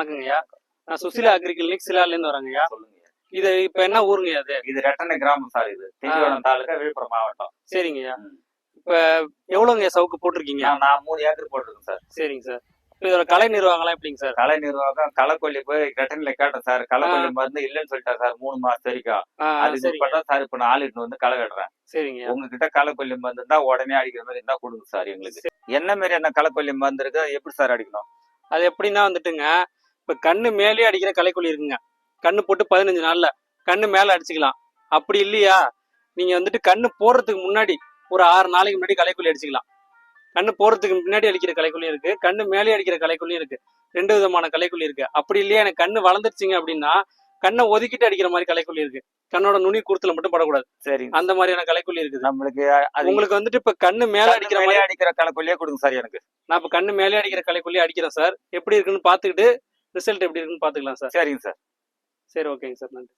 வணக்கங்கய்யா நான் Susheela agri clinic சிலால இருந்து வரேங்கய்யா. சொல்லுங்க இது இப்ப என்ன ஊருங்கய்யா அது இது ரெட்டனை கிராமம் சார் இது. திண்டிவனம் தாலுக்கா விழுப்புரம் மாவட்டம். சரிங்கய்யா. இப்ப எவ்வளவுங்க சவுக்கு போட்டிருக்கீங்க? நான் மூணு ஏக்கர் போட்டிருக்கேன் சார். சரிங்க சார். இதோட கலை நிர்வாகம்லாம் எப்படிங்க சார்? கலை நிர்வாகம் களைக்கொல்லி போய் ரெட்டனில கேட்டேன் சார். களைக்கொல்லி மருந்து இல்லைன்னு சொல்லிட்டேன் சார் மூணு மாசம் வரைக்கும். அது சரிங்க. இப்பதான் சார் இப்ப நான் ஆள் இட்டு வந்து களை வெட்டுறேன். சரிங்கய்யா. உங்ககிட்ட களைக்கொல்லி மருந்து இருந்தா உடனே அடிக்கிற மாதிரி இருந்தா கொடுங்க சார் எங்களுக்கு. என்ன மாதிரி என்ன களைக்கொல்லி மருந்து இருக்கு எப்படி சார் அடிக்கணும்? அது எப்படின்னா வந்துட்டுங்க இப்ப கண்ணு மேலேயே அடிக்கிற களைக்கொல்லி இருக்குங்க. கண்ணு போட்டு பதினஞ்சு நாள்ல கண்ணு மேல அடிச்சுக்கலாம். அப்படி இல்லையா? நீங்க வந்துட்டு கண்ணு போடுறதுக்கு முன்னாடி ஒரு ஆறு நாளைக்கு முன்னாடி களைக்கொல்லி அடிச்சுக்கலாம். கண்ணு போடுறதுக்கு முன்னாடி அடிக்கிற களைக்கொல்லி இருக்கு. கண்ணு மேலே அடிக்கிற களைக்கொல்லி இருக்கு. ரெண்டு விதமான களைக்கொல்லி இருக்கு. அப்படி இல்லையா? எனக்கு கண்ணு வளர்ந்துருச்சுங்க அப்படின்னா கண்ணை ஒதுக்கிட்டு அடிக்கிற மாதிரி களைக்கொல்லி இருக்கு. கண்ணோட நுனி கூர்த்துல மட்டும் படக்கூடாது. சரிங்க. அந்த மாதிரியான களைக்கொல்லி இருக்குது. நம்மளுக்கு உங்களுக்கு வந்துட்டு இப்ப கண்ணு மேல அடிக்கிற மாதிரி அடிக்கிற களைக்கொல்லியே கொடுங்க சார் எனக்கு. நான் இப்ப கண்ணு மேலே அடிக்கிற களைக்கொல்லி அடிக்கிறேன் சார். எப்படி இருக்குன்னு பாத்துக்கிட்டு ரிசல்ட் எப்படி இருக்குன்னு பாத்துக்கலாம் சார். சரிங்க சார். சரி ஓகேங்க சார். நன்றி.